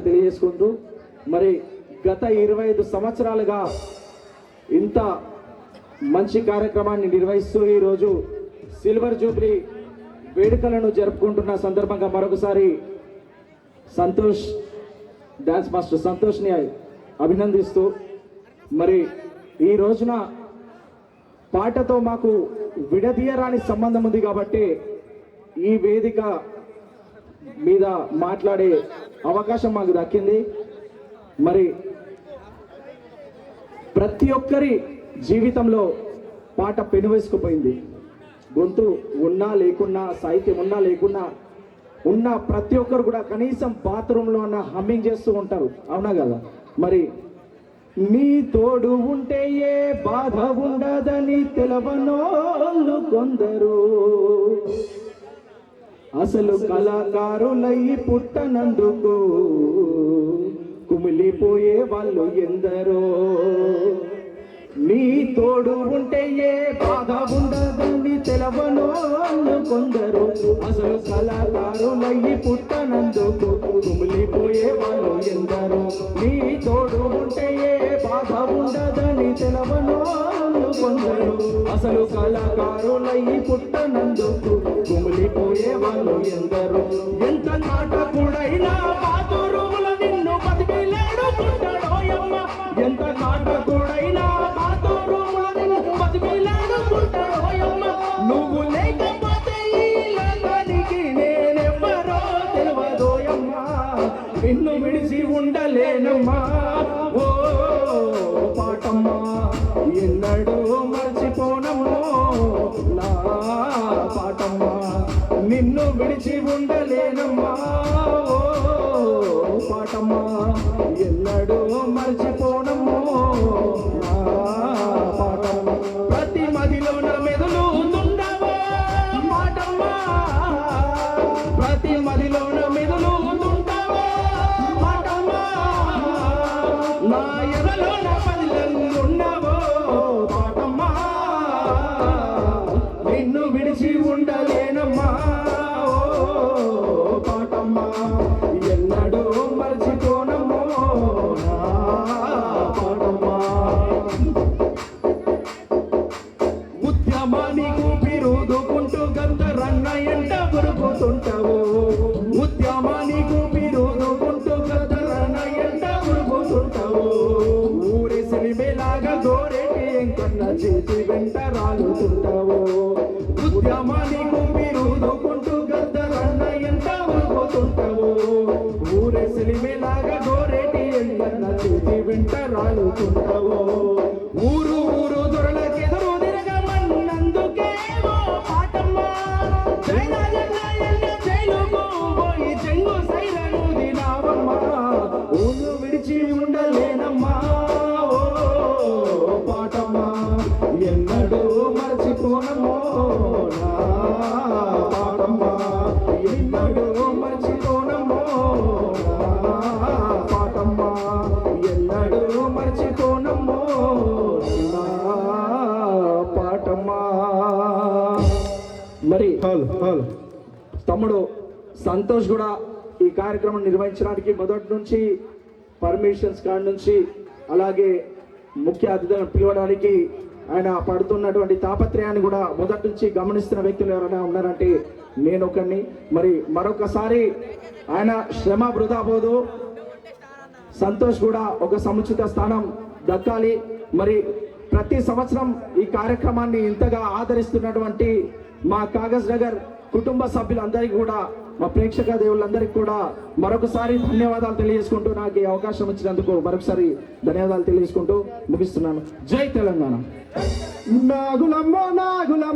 తెలియజేసుకుంటూ మరి గత ఇరవై ఐదు సంవత్సరాలుగా ఇంత మంచి కార్యక్రమాన్ని నిర్వహిస్తూ ఈరోజు సిల్వర్ జూబ్లీ వేడుకలను జరుపుకుంటున్న సందర్భంగా మరొకసారి సంతోష్ డ్యాన్స్ మాస్టర్ సంతోష్ని అభినందిస్తూ మరి ఈ రోజున పాటతో మాకు విడదీయరాని సంబంధం ఉంది కాబట్టి ఈ వేదిక మీద మాట్లాడే అవకాశం మాకు దక్కింది. మరి ప్రతి ఒక్కరి జీవితంలో పాట పెనువేసుకుపోయింది. గొంతు ఉన్నా లేకున్నా సాహిత్యం ఉన్నా లేకున్నా ఉన్న ప్రతి ఒక్కరు కూడా కనీసం బాత్రూంలో ఉన్న హమ్మింగ్ చేస్తూ ఉంటారు. అవునా కదా? మరి నీ తోడు ఉంటే ఏ బాధ ఉండదని తెలవనోళ్ళు కొందరు. అసలు కళాకారులై పుట్టనందుకు కుమిలిపోయే వాళ్ళు ఎందరో? నీ తోడు ఉంటే ఏ బాధ ఉండదని తెలవను కొందరు. అసలు కళాకారులై పుట్టనందుకు కుమిలిపోయే వాళ్ళు ఎందరో? నీ తోడు ఉంటే ఏ బాధ ఉండదని తెలవను కొందరు. అసలు కళాకారులై పుట్టనందుకు కుమిలిపోయే వాళ్ళు ఎందరో. ఎంత నాటకుడైనా బాతురుముల నిన్ను బతికిలేడు ఎంత నాటకుడైనా బాతురుముల నిన్ను బతికిలేడు నువ్వు లేకపోతే లోకానికి నేనెవ్వరో తెలియదోయమ్మ నిన్ను విడిచి ఉండలేనమ్మా. నిన్ను విడిచి ఉండలేనమ్మా. పాటమ్మా ఎన్నడూ మర్చిపోనమ్మో. నా ప్రతి మదిలో నా మెదలు తుండవో. పాటమ్మా ప్రతి మదిలో ఉద్యమానికి పిరుదుకుంటూ గంధరన్న ఎంట ఉరుకుతుంటావు ఉద్యమానికి పిరుదుకుంటూ గంధరన్న ఎంట ఉరుకుతుంటావు ఊరి సినిమేలాగా గోరేటి ఎంకన్న చేతి వెంట రాలుతుంటావు. ఉద్యమానికి పిరుదుకుంటూ గంధరన్న ఎంట ఉరుకుతుంటావు ఊరి సినిమేలాగా గోరేటి ఎంకన్న చేతి వెంట రాలుతుంటావు. ఊరు ఊరు పాటమ్మా ఎన్నడూ పాటమ్మా ఎన్నడూ పాటమ్మా మరి తమ్ముడు సంతోష్ కూడా ఈ కార్యక్రమం నిర్వహించడానికి మొదటి నుంచి పర్మిషన్స్ కాడి నుంచి అలాగే ముఖ్య అతిథులను పిలవడానికి ఆయన పడుతున్నటువంటి తాపత్రయాన్ని కూడా మొదటి నుంచి గమనిస్తున్న వ్యక్తులు ఎవరైనా ఉన్నారంటే నేను ఒకరిని మరి మరొకసారి ఆయన శ్రమ వృధా పోదు సంతోష్ కూడా ఒక సముచిత స్థానం దక్కాలి. మరి ప్రతి సంవత్సరం ఈ కార్యక్రమాన్ని ఇంతగా ఆదరిస్తున్నటువంటి మా కాగజ్ నగర్ కుటుంబ సభ్యులందరికీ కూడా మా ప్రేక్షక దేవుళ్ళందరికీ కూడా మరొకసారి ధన్యవాదాలు తెలియజేసుకుంటూ నాకు ఈ అవకాశం ఇచ్చినందుకు మరొకసారి ధన్యవాదాలు తెలియజేసుకుంటూ ముగిస్తున్నాను. జై తెలంగాణ. నాగులమ్మ నాగులమ్మ.